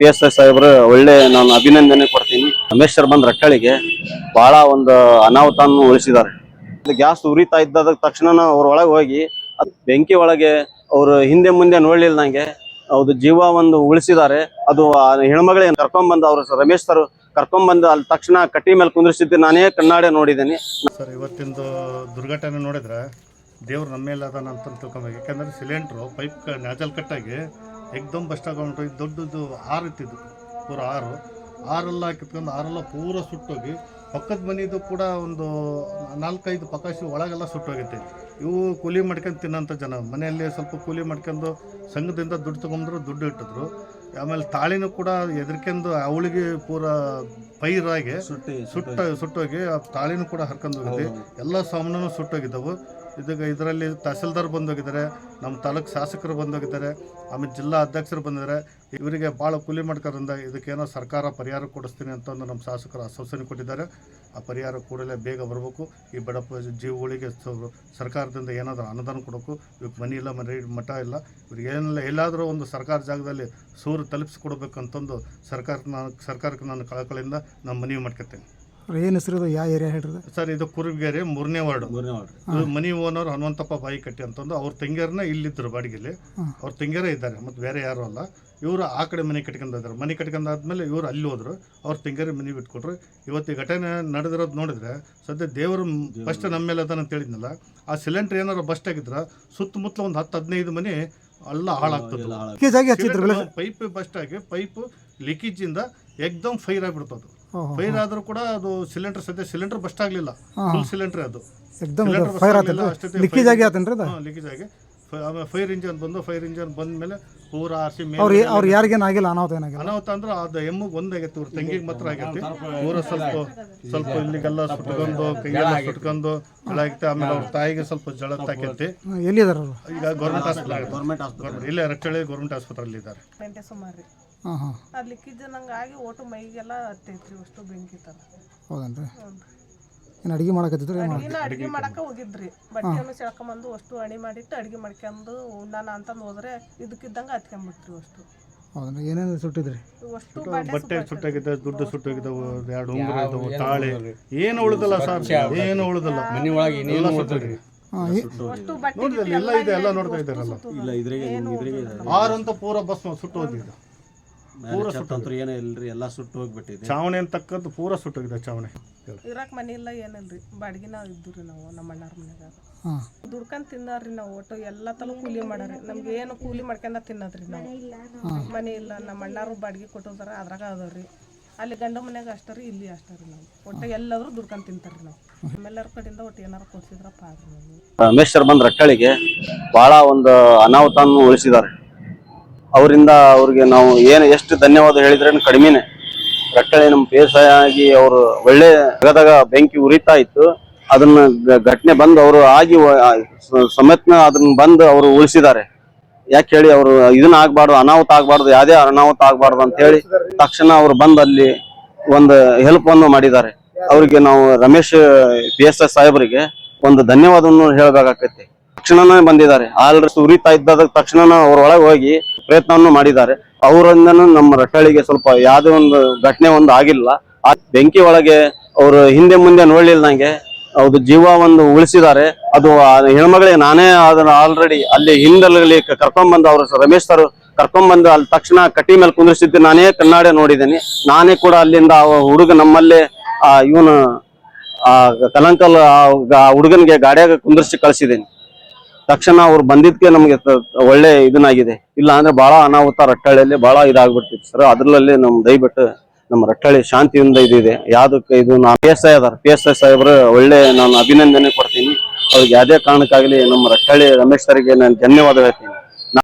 P S I ಸಾಹೇಬ್ರು ಒಳ್ಳೆ ನಾನು ಅಭಿನಂದನೆ ಕೊಡ್ತೀನಿ. ರಮೇಶ್ ಸರ್ ಬಂದ್ ರಕ್ಕಳಿಗೆ ಬಹಳ ಒಂದು ಅನಾಹುತ ಉಳಿಸಿದ್ದಾರೆ. ಗ್ಯಾಸ್ ಉರಿತಾ ಇದ್ದ ತಕ್ಷಣ ಅವ್ರ ಒಳಗೆ ಹೋಗಿ ಅದ್ ಬೆಂಕಿ ಒಳಗೆ ಅವರು ಹಿಂದೆ ಮುಂದೆ ನೋಡ್ಲಿಲ್ದಂಗೆ ಅವ್ರದ್ದು ಜೀವ ಒಂದು ಉಳಿಸಿದ್ದಾರೆ. ಅದು ಹೆಣ್ಮಗಳ ಹೆಣ್ಮಗಳೇ ಕರ್ಕೊಂಡ್ಬಂದು ಅವ್ರು ರಮೇಶ್ ಸರ್ ಕರ್ಕೊಂಡ್ಬಂದು ಅಲ್ಲಿ ತಕ್ಷಣ ಕಟ್ಟಿ ಮೇಲೆ ಕುಂದ್ರಿಸಿದ್ದು ನಾನೇ ಕಣ್ಣಾಡೆ ನೋಡಿದ್ದೀನಿ. ಸರ್ ಇವತ್ತಿಂದು ದುರ್ಘಟನೆ ನೋಡಿದ್ರೆ ದೇವ್ರು ನಮ್ಮ ಮೇಲೆ ಅದಾನ ಅಂತ ತಿಳ್ಕೊಬೇಕು ಯಾಕಂದ್ರೆ ಸಿಲಿಂಡ್ರು ಪೈಪ್ ನ್ಯಾಚಲ್ ಕಟ್ಟಾಗಿ ಎಕ್ದಮ್ ಬಸ್ಟ್ ಆಗೊಂಡು ಇದು ದೊಡ್ಡದು ಹಾರಿತ್ತಿದ್ದು ಇತ್ತಿದ್ದು ಪೂರ ಆರು. ಆರೆಲ್ಲ ಹಾಕಿತ್ಕೊಂಡು ಆರೆಲ್ಲ ಪೂರ ಸುಟ್ಟೋಗಿ ಪಕ್ಕದ ಮನೆಯದು ಕೂಡ ಒಂದು ನಾಲ್ಕೈದು ಪಕಾಶಿ ಒಳಗೆಲ್ಲ ಸುಟ್ಟೋಗೈತೆ ಇವು ಕೂಲಿ ಮಾಡ್ಕೊಂಡು ತಿನ್ನೋಂಥ ಜನ. ಮನೆಯಲ್ಲಿ ಸ್ವಲ್ಪ ಕೂಲಿ ಮಾಡ್ಕೊಂಡು ಸಂಘದಿಂದ ದುಡ್ಡು ತೊಗೊಂಡ್ರು ದುಡ್ಡು ಇಟ್ಟಿದ್ರು. ಆಮೇಲೆ ತಾಳಿನೂ ಕೂಡ ಎದ್ರಿಕೆಂದು ಅವಳಿಗೆ ಪೂರ ಪೈರಾಗಿ ಸುಟ್ಟ ಸುಟ್ಟೋಗಿ. ಆ ತಾಳಿನೂ ಕೂಡ ಹರ್ಕೊಂಡು ಹೋಗಿದ್ದೆ ಎಲ್ಲ ಸಾಮಾನು ಸುಟ್ಟೋಗಿದ್ದವು. ಇದೀಗ ಇದರಲ್ಲಿ ತಹಸೀಲ್ದಾರ್ ಬಂದೋಗಿದ್ದಾರೆ, ನಮ್ಮ ತಾಲೂಕು ಶಾಸಕರು ಬಂದೋಗಿದ್ದಾರೆ, ಆಮೇಲೆ ಜಿಲ್ಲಾ ಅಧ್ಯಕ್ಷರು ಬಂದಿದ್ದಾರೆ. ಇವರಿಗೆ ಭಾಳ ಕೂಲಿ ಮಾಡ್ಕೋದ್ರಿಂದ ಇದಕ್ಕೇನೋ ಸರ್ಕಾರ ಪರಿಹಾರ ಕೊಡಿಸ್ತೀನಿ ಅಂತಂದು ನಮ್ಮ ಶಾಸಕರು ಆಶ್ವಾಸನೆ ಕೊಟ್ಟಿದ್ದಾರೆ. ಆ ಪರಿಹಾರ ಕೂಡಲೇ ಬೇಗ ಬರಬೇಕು. ಈ ಬಡಪ ಜೀವಗಳಿಗೆ ಸರ್ಕಾರದಿಂದ ಏನಾದರೂ ಅನುದಾನ ಕೊಡಬೇಕು ಇವಕ್ಕೆ ಮನೆ ಇಲ್ಲ, ಮನೆ ಮಠ ಇಲ್ಲ, ಇವ್ರಿಗೆ ಏನಿಲ್ಲ, ಎಲ್ಲಾದರೂ ಒಂದು ಸರ್ಕಾರ ಜಾಗದಲ್ಲಿ ಸೂರು ತಲುಪಿಸ್ಕೊಡ್ಬೇಕಂತಂದು ಸರ್ಕಾರಕ್ಕೆ ನಾನು ಸರ್ಕಾರಕ್ಕೆ ನಾನು ಕಳಕಳಿಯಿಂದ ನಾನು ಮನವಿ ಮಾಡ್ಕೊತೇನೆ. ಏನು ಹೆಸರು ಯಾವ ಏರಿಯಾ ಹೇಳ್ರಿ ಸರ್ ಇದು ಕುರುಬಗೆರೆ ಮೂರನೇ ವಾರ್ಡ್. ಇದು ಮನಿ ಓನರ್ ಹನುಮಂತಪ್ಪ ಬಾಯಿ ಕಟ್ಟಿ ಅಂತಂದು ಅವ್ರ ತಂಗಿಯರನ್ನ ಇಲ್ಲಿದ್ರು ಬಾಡಿಗೆಲಿ. ಅವ್ರ ತಂಗಿಯರೇ ಇದ್ದಾರೆ ಮತ್ತು ಬೇರೆ ಯಾರು ಅಲ್ಲ. ಇವರು ಆ ಕಡೆ ಮನೆ ಕಟ್ಕೊಂಡಿದ್ದಾರೆ ಮನೆ ಕಟ್ಕೊಂಡಾದ್ಮೇಲೆ ಇವರು ಅಲ್ಲಿ ಹೋದ್ರು. ಅವ್ರ ತಂಗಿಯರೇ ಮನೆ ಬಿಟ್ಕೊಟ್ರು. ಇವತ್ತು ಈ ಘಟನೆ ನಡೆದಿರೋದು ನೋಡಿದ್ರೆ ಸದ್ಯ ದೇವರು ಫಸ್ಟ್ ನಮ್ಮ ಮೇಲೆ ಅದಾನ ಅಂತ ಹೇಳಿದ್ನಲ್ಲ ಆ ಸಿಲಿಂಡರ್ ಏನಾರು ಬಸ್ಟ್ ಆಗಿದ್ರ ಸುತ್ತಮುತ್ತಲ ಒಂದು ಹತ್ತು ಹದಿನೈದು ಮನೆ ಅಲ್ಲ ಹಾಳಾಗ್ತದೆ. ಲೀಕೇಜ್ ಆಗಿ ಹಚ್ಚಿದ್ರಲ್ಲ ಪೈಪ್ ಬಸ್ಟ್ ಆಗಿ ಪೈಪ್ ಲೀಕೇಜ್ ಇಂದ ಎಕ್ದಮ್ ಫೈರ್ ಆಗಿಬಿಡ್ತದೆ. ಫೈರ್ ಆದ್ರೂ ಕೂಡ ಅದು ಸಿಲಿಂಡರ್ ಸದ್ಯ ಸಿಲಿಂಡರ್ ಬಸ್ಟ್ ಆಗ್ಲಿಲ್ಲ. ಫುಲ್ ಸಿಲಿಂಡರ್ ಅದು. ಆಗ್ಲಿಲ್ಲ, ಅಷ್ಟೊತ್ತಿಗೆ ಲೀಕೇಜ್ ಆಗಿ ಆತನ್ರಿ ಅದು? ಲೀಕೇಜ್ ಆಗಿ. ಆಮೇಲೆ ಫೈರ್ ಇಂಜನ್ ಬಂದು ಫೈರ್ ಇಂಜನ್ ಬಂದ ಮೇಲೆ ಪೂರ ಆರ್ಸಿ ಅವ್ರು ಮೇಲೆ ಅವ್ರು ಯಾರಿಗೇನು ಆಗಿಲ್ಲ ಅನಾಹುತ ಏನಾಗಿಲ್ಲ ಅನಾಹುತ ಅಂದ್ರೆ ಅದು ಎಮ್ಮಿಗೆ ಒಂದಾಗೈತಿ ಇವ್ರ ತಂಗಿಗೆ ಮಾತ್ರ ಆಗೈತಿ. ಊರ ಸ್ವಲ್ಪ ಸ್ವಲ್ಪ ಇಲ್ಲಿಗೆಲ್ಲ ಸುಟ್ಕೊಂಡು ಕೈಯೆಲ್ಲ ಸುಟ್ಕೊಂಡು ಹಾಳಾಗೈತೆ ಆಮೇಲೆ ಅವ್ರ ತಾಯಿಗೆ ಸ್ವಲ್ಪ ಜಳ ತಾಕೈತಿ. ಎಲ್ಲಿದ್ದಾರೆ ಎಲ್ಲಿದಾರ ಅವರು? ಈಗ ಗೌರ್ಮೆಂಟ್ ಹಾಸ್ಪಿಟಲ್ ಗೌರ್ಮೆಂಟ್ ಇಲ್ಲೇ ರಟ್ಟಳ್ಳಿ ಗೌರ್ಮೆಂಟ್ ಆಸ್ಪತ್ರೆಯಲ್ಲಿ ಇದ್ದಾರೆ ಅದು ಲಿಕ್ಕಿದ್ದು ನಂಗೆ ಆಗಿ ಒಟ್ಟು ಮೈಗೆಲ್ಲ ಹತ್ತೈತ್ರಿ ಅಷ್ಟು ಬೆಂಕಿ ತರ ಹೌದನ್ರಿ? ಏನು ಅಡುಗೆ ಮಾಡಕತ್ತಿದ್ರು ಏನು ಅಡಿಗೆನ ಅಡಿಗೆ ಮಾಡಕ ಹೋಗಿದ್ರಿ. ಬಟ್ಟೆಯನ್ನು ಸೆಳ್ಕೊಂಬಂದು ಅಷ್ಟು ಅಣಿ ಮಾಡಿಟ್ಟು ಅಡಿಗೆ ಮಾಡ್ಕೊಂಡು ಉಣ್ಣಾನ ಅಂತಂದು ಹೋದ್ರೆ ಇದಕ್ಕಿದ್ದಂಗೆ ಹತ್ಕೊಂಡ್ಬಿಟ್ರಿ ಅಷ್ಟು. ಹೌದನ್ರಿ? ಏನೇನು ಸುಟ್ಟಿದ್ರಿ? ಅಷ್ಟು ಬಟ್ಟೆ ಸುಟ್ಟಾಗಿದ್ದ ಸುಟ್ಟಾಗಿದೆ ದುಡ್ಡು ಸುಟ್ಟಾಗಿದ್ದವು ಎರಡು ಉಂಗುರ ಇದ್ದವು ತಾಳೆ. ಏನು ಉಳಿದಲ್ಲ ಸರ್? ಏನು ಉಳಿದಲ್ಲ? ಮನೆ ಒಳಗೆ ಎಲ್ಲ ಸುಟ್ಟೋಗಿದೆ ಅಷ್ಟು ಬಟ್ಟೆ ನೋಡಿದ್ರಲ್ಲ ಎಲ್ಲ ಇದೆ ಎಲ್ಲ ನೋಡ್ತಾ ಇದ್ದಾರಲ್ಲ ಇಲ್ಲ ಇದ್ರಿಗೆ ಆರಂತ ಪೂರ ಬಸ್ ಸುಟ್ಟು ಹೋಗಿದೆ ಪೂರ ಸುಟ್ಟಂತ್ರ ಏನೋ ಇಲ್ರಿ ಎಲ್ಲ ಸುಟ್ಟು ಹೋಗ್ಬಿಟ್ಟಿದೆ. ಚಾವಣಿ ಅಂತಕ್ಕದ್ದು ಪೂರ ಸುಟ್ಟೋಗಿದೆ ಚಾವಣಿ. ಇರಕ ಮನೆ ಇಲ್ಲ ಏನಿಲ್ರಿ ಬಾಡ್ಗಿನ ಇದ್ದು ರೀ ನಾವು ನಮ್ಮ ಅಣ್ಣಾರ ಮನ್ಯಾಗ. ಹಾಂ. ದುಡ್ಕೊಂಡ್ ತಿನ್ನಾರ್ರಿ ನಾವು ಒಟ್ಟು ಎಲ್ಲ ತಲೂ ಕೂಲಿ ಮಾಡಾರಿ ನಮ್ಗೆ ಏನು ಕೂಲಿ ಮಾಡ್ಕೊಂಡ ತಿನ್ನೋದ್ರಿ ನಾವು. ಮನೆ ಇಲ್ಲ ನಮ್ಮ ಅಣ್ಣಾರು ಬಾಡಿಗೆ ಕೊಟ್ಟೋದಾರ ಅದ್ರಾಗ ಅದಾವ್ರಿ ಅಲ್ಲಿ ಗಂಡ ಮನ್ಯಾಗ ಅಷ್ಟೇ ರೀ ಇಲ್ಲಿ ಅಷ್ಟೇ ರೀ ನಾವು. ಒಟ್ಟು ಎಲ್ಲಾದ್ರೂ ದುಡ್ಕೊಂಡ್ ತಿಂತಾರ್ರಿ ನಾವು. ನಮ್ಮೆಲ್ಲರ ಕಡೆಯಿಂದ ಒಟ್ಟು ಏನಾರ ಕೊಡ್ಸಿದ್ರಪ್ಪ ಆದ್ರಿ ನಾವು. ರಮೇಶ್ ಬಂದ್ ರಟ್ಟಳಿಗೆ ಬಹಳ ಒಂದು ಅನಾಹುತವನ್ನು ಉಳಿಸಿದ್ದಾರೆ. ಅವರಿಂದ ಅವ್ರಿಗೆ ನಾವು ಏನು ಎಷ್ಟು ಧನ್ಯವಾದ ಹೇಳಿದ್ರೇನು ಕಡಿಮೆನೆ. ರಟ್ಟಳಿ ನಮ್ಮ ಬೇಸಾಯ ಆಗಿ ಅವರು ಒಳ್ಳೆ ಜಗದಾಗ ಬೆಂಕಿ ಉರಿತಾ ಇತ್ತು. ಅದನ್ನ ಘಟನೆ ಬಂದು ಅವರು ಆಗಿ ಸಮೇತನ ಅದನ್ನ ಬಂದು ಅವರು ಉಳಿಸಿದ್ದಾರೆ. ಯಾಕೆ ಹೇಳಿ ಅವರು ಇದನ್ನ ಆಗ್ಬಾರ್ದು, ಅನಾಹುತ ಆಗ್ಬಾರ್ದು, ಯಾವ್ದೇ ಅನಾಹುತ ಆಗ್ಬಾರ್ದು ಅಂತ ಹೇಳಿ ತಕ್ಷಣ ಅವರು ಬಂದು ಅಲ್ಲಿ ಒಂದು ಹೆಲ್ಪ್ ಅನ್ನು ಮಾಡಿದ್ದಾರೆ. ಅವರಿಗೆ ನಾವು ರಮೇಶ್ ಪಿ ಎಸ್ ಎಸ್ ಸಾಹೇಬರಿಗೆ ಒಂದು ಧನ್ಯವಾದವನ್ನು ಹೇಳಬೇಕಾಗತ್ತೆ. ತಕ್ಷಣನೇ ಬಂದಿದ್ದಾರೆ. ಆಲ್ರೆಡಿ ಉರಿತಾ ಇದ್ದ ತಕ್ಷಣ ಅವ್ರ ಒಳಗೆ ಹೋಗಿ ಪ್ರಯತ್ನವನ್ನು ಮಾಡಿದ್ದಾರೆ. ಅವರಿಂದನೂ ನಮ್ಮ ರಟ್ಟಳಿಗೆ ಸ್ವಲ್ಪ ಯಾವುದೇ ಒಂದು ಘಟನೆ ಒಂದು ಆಗಿಲ್ಲ. ಆ ಬೆಂಕಿ ಒಳಗೆ ಅವರು ಹಿಂದೆ ಮುಂದೆ ನೋಡ್ಲಿಲ್ದಂಗೆ ಅವ್ರ ಜೀವ ಒಂದು ಉಳಿಸಿದ್ದಾರೆ. ಅದು ಹೆಣ್ಮಗಳಿಗೆ ನಾನೇ ಅದನ್ನ ಆಲ್ರೆಡಿ ಅಲ್ಲಿ ಹಿಂದಲ್ಲಿ ಕರ್ಕೊಂಡ್ಬಂದು ಅವರು ರಮೇಶ್ ಸರ್ ಕರ್ಕೊಂಡ್ಬಂದು ಅಲ್ಲಿ ತಕ್ಷಣ ಕಟ್ಟಿ ಮೇಲೆ ಕುಂದಿರ್ಸಿದ್ದು ನಾನೇ ಕನ್ನಡ ನೋಡಿದ್ದೀನಿ. ನಾನೇ ಕೂಡ ಅಲ್ಲಿಂದ ಆ ಹುಡುಗ ನಮ್ಮಲ್ಲೇ ಆ ಇವನು ಆ ಕಲಂಕಲ್ ಆ ಹುಡುಗನಿಗೆ ಗಾಡಿಯಾಗ ಕುಂದ್ರಿಸಿ ಕಳಿಸಿದ್ದೀನಿ. ತಕ್ಷಣ ಅವ್ರು ಬಂದಿದ್ಕೆ ನಮ್ಗೆ ಒಳ್ಳೆ ಇದನ್ನಾಗಿದೆ. ಇಲ್ಲ ಅಂದ್ರೆ ಬಹಳ ಅನಾಹುತ ರಟ್ಟಳ್ಳಿಯಲ್ಲಿ ಬಹಳ ಇದಾಗ್ಬಿಡ್ತಿತ್ತು ಸರ್ ಅದ್ರಲ್ಲಿ ನಮ್ ದಯವಿಟ್ಟು ನಮ್ಮ ರಟ್ಟಳ್ಳಿ ಶಾಂತಿಯಿಂದ ಇದಿದೆ. ಯಾವ್ದಕ್ಕೆ ಇದು ನಾ ಪಿ ಎಸ್ ಐ ಅದಾರ. ಪಿ ಎಸ್ ಐ ಸಾಹೇಬ್ರು ಒಳ್ಳೆ ನಾನು ಅಭಿನಂದನೆ ಕೊಡ್ತೀನಿ. ಅವ್ರಿಗೆ ಯಾವುದೇ ಕಾರಣಕ್ಕಾಗಲಿ ನಮ್ಮ ರಟ್ಟಳ್ಳಿ ರಮೇಶ್ ಸರ್ಗೆ ನಾನು ಧನ್ಯವಾದ ಹೇಳ್ತೀನಿ.